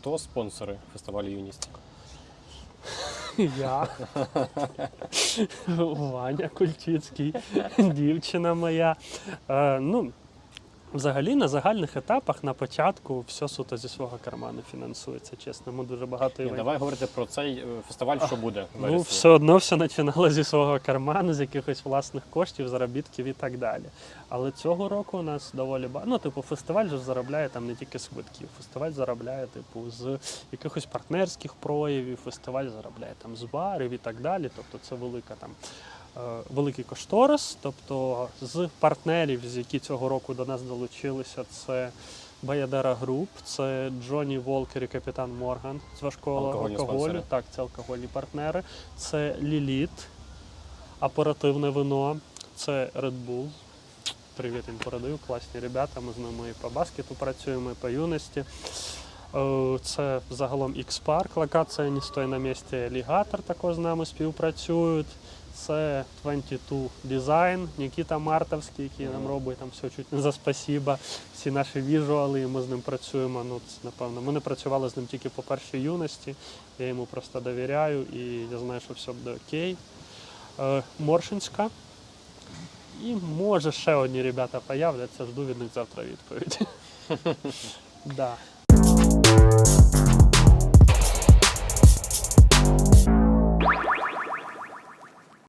Хто спонсори фестивалю юність? Я. Ваня Кульчицький, дівчина моя. Е, ну, взагалі на загальних етапах на початку все суто зі свого карману фінансується, чесно. Ми дуже багато Ні, давай говорити про цей е, фестиваль, що буде. в Ну, все одно все починало зі свого карману, з якихось власних коштів, заробітків і так далі. Але цього року у нас доволі багато. Ну, типу, фестиваль же заробляє там не тільки з квитків. Фестиваль заробляє, типу, з якихось партнерських проявів, фестиваль заробляє там з барів і так далі. Тобто це велика там. Е, Великий кошторис, тобто з партнерів, з які цього року до нас долучилися, це Баядера Груп, це Джонні Волкер і Капітан Морган з важкого Алкогольні алкоголю. спонсори. Так, це алкогольні партнери. Це Ліліт, оперативне вино, це Red Bull. Привіт їм передаю, класні ребята. Ми з ними і по баскету працюємо, і по юності. Е, Це загалом X-Park, локація «Не стой на місці Алігатор також з нами співпрацюють. Це 22 Design, Нікіта Мартовський, який нам робить там все чуть не за спасіба. Всі наші віжуали, ми з ним працюємо. Ну, це, напевно, ми не працювали з ним тільки по першій юності. Я йому просто довіряю і я знаю, що все буде окей. Е, Моршинська. І може ще одні ребята появляться, жду від них завтра відповідь. Música